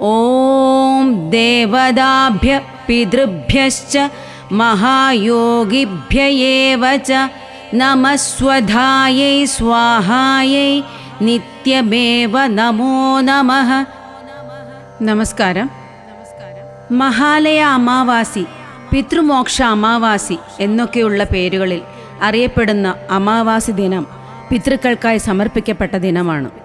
പിതൃദേവതാഭ്യ പിതൃഭ്യശ്ച മഹായോഗിഭ്യ ഏവ ച നമസ്വധായൈ സ്വാഹായൈ നിത്യമേവ നമോ നമഃ. നമസ്കാരം. മഹാലയ അമാവാസി പിതൃമോക്ഷ അമാവാസി എന്നൊക്കെയുള്ള പേരുകളിൽ അറിയപ്പെടുന്ന അമാവാസി ദിനം പിതൃക്കൾക്കായി സമർപ്പിക്കപ്പെട്ട ദിനമാണ്.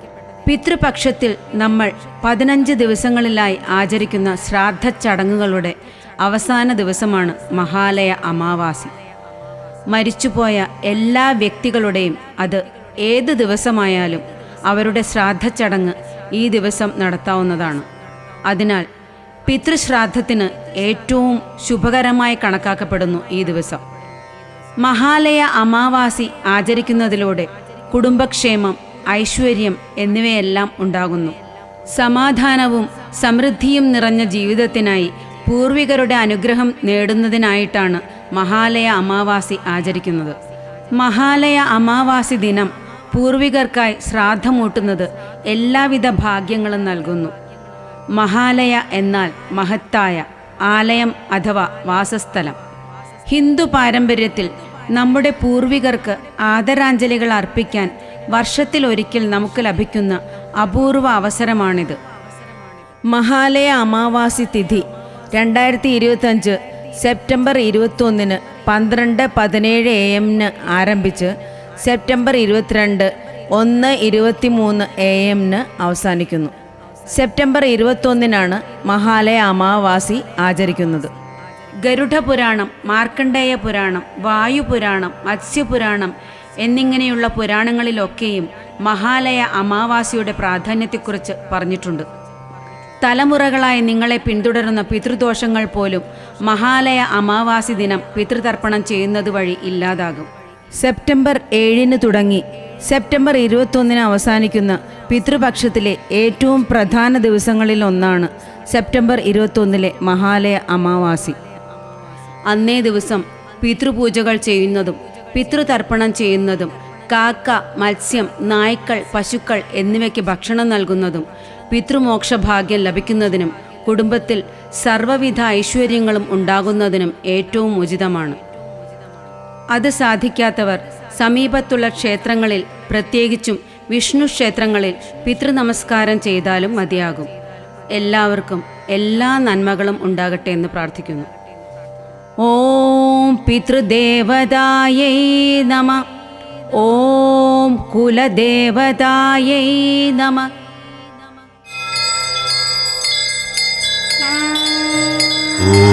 പിതൃപക്ഷത്തിൽ നമ്മൾ പതിനഞ്ച് ദിവസങ്ങളിലായി ആചരിക്കുന്ന ശ്രാദ്ധ ചടങ്ങുകളുടെ അവസാന ദിവസമാണ് മഹാലയ അമാവാസി. മരിച്ചുപോയ എല്ലാ വ്യക്തികളുടെയും അത് ഏത് ദിവസമായാലും അവരുടെ ശ്രാദ്ധ ചടങ്ങ് ഈ ദിവസം നടത്താവുന്നതാണ്. അതിനാൽ പിതൃശ്രാദ്ധത്തിന് ഏറ്റവും ശുഭകരമായി കണക്കാക്കപ്പെടുന്നു ഈ ദിവസം. മഹാലയ അമാവാസി ആചരിക്കുന്നതിലൂടെ കുടുംബക്ഷേമം ഐശ്വര്യം എന്നിവയെല്ലാം ഉണ്ടാകുന്നു. സമാധാനവും സമൃദ്ധിയും നിറഞ്ഞ ജീവിതത്തിനായി പൂർവികരുടെ അനുഗ്രഹം നേടുന്നതിനായിട്ടാണ് മഹാലയ അമാവാസി ആചരിക്കുന്നത്. മഹാലയ അമാവാസി ദിനം പൂർവികർക്കായി ശ്രാദ്ധമൂട്ടുന്നത് എല്ലാവിധ ഭാഗ്യങ്ങളും നൽകുന്നു. മഹാലയ എന്നാൽ മഹത്തായ ആലയം അഥവാ വാസസ്ഥലം. ഹിന്ദു പാരമ്പര്യത്തിൽ നമ്മുടെ പൂർവികർക്ക് ആദരാഞ്ജലികൾ അർപ്പിക്കാൻ വർഷത്തിലൊരിക്കൽ നമുക്ക് ലഭിക്കുന്ന അപൂർവ അവസരമാണിത്. മഹാലയ അമാവാസി തിഥി രണ്ടായിരത്തി ഇരുപത്തഞ്ച് സെപ്റ്റംബർ ഇരുപത്തൊന്നിന് പന്ത്രണ്ട് പതിനേഴ് എ എമ്മിന് ആരംഭിച്ച് സെപ്റ്റംബർ ഇരുപത്തിരണ്ട് ഒന്ന് ഇരുപത്തിമൂന്ന് എ എമ്മിന് അവസാനിക്കുന്നു. സെപ്റ്റംബർ ഇരുപത്തൊന്നിനാണ് മഹാലയ അമാവാസി ആചരിക്കുന്നത്. ഗരുഡപുരാണം മാർക്കണ്ഡേയ പുരാണം വായുപുരാണം മത്സ്യപുരാണം എന്നിങ്ങനെയുള്ള പുരാണങ്ങളിലൊക്കെയും മഹാലയ അമാവാസിയുടെ പ്രാധാന്യത്തെക്കുറിച്ച് പറഞ്ഞിട്ടുണ്ട്. തലമുറകളായി നിങ്ങളെ പിന്തുടരുന്ന പിതൃദോഷങ്ങൾ പോലും മഹാലയ അമാവാസി ദിനം പിതൃതർപ്പണം ചെയ്യുന്നത് വഴി ഇല്ലാതാകും. സെപ്റ്റംബർ ഏഴിന് തുടങ്ങി സെപ്റ്റംബർ ഇരുപത്തൊന്നിന് അവസാനിക്കുന്ന പിതൃപക്ഷത്തിലെ ഏറ്റവും പ്രധാന ദിവസങ്ങളിൽ ഒന്നാണ് സെപ്റ്റംബർ ഇരുപത്തൊന്നിലെ മഹാലയ അമാവാസി. അന്നേ ദിവസം പിതൃപൂജകൾ ചെയ്യുന്നതും പിതൃതർപ്പണം ചെയ്യുന്നതും കാക്ക മത്സ്യം നായ്ക്കൾ പശുക്കൾ എന്നിവയ്ക്ക് ഭക്ഷണം നൽകുന്നതും പിതൃമോക്ഷഭാഗ്യം ലഭിക്കുന്നതിനും കുടുംബത്തിൽ സർവവിധ ഐശ്വര്യങ്ങളും ഉണ്ടാകുന്നതിനും ഏറ്റവും ഉചിതമാണ്. അത് സാധിക്കാത്തവർ സമീപത്തുള്ള ക്ഷേത്രങ്ങളിൽ പ്രത്യേകിച്ചും വിഷ്ണു ക്ഷേത്രങ്ങളിൽ പിതൃനമസ്കാരം ചെയ്താലും മതിയാകും. എല്ലാവർക്കും എല്ലാ നന്മകളും ഉണ്ടാകട്ടെ എന്ന് പ്രാർത്ഥിക്കുന്നു. ഓം പിതൃദേവതായൈ നമ ഓം കുലദേവതായൈ നമ ॐ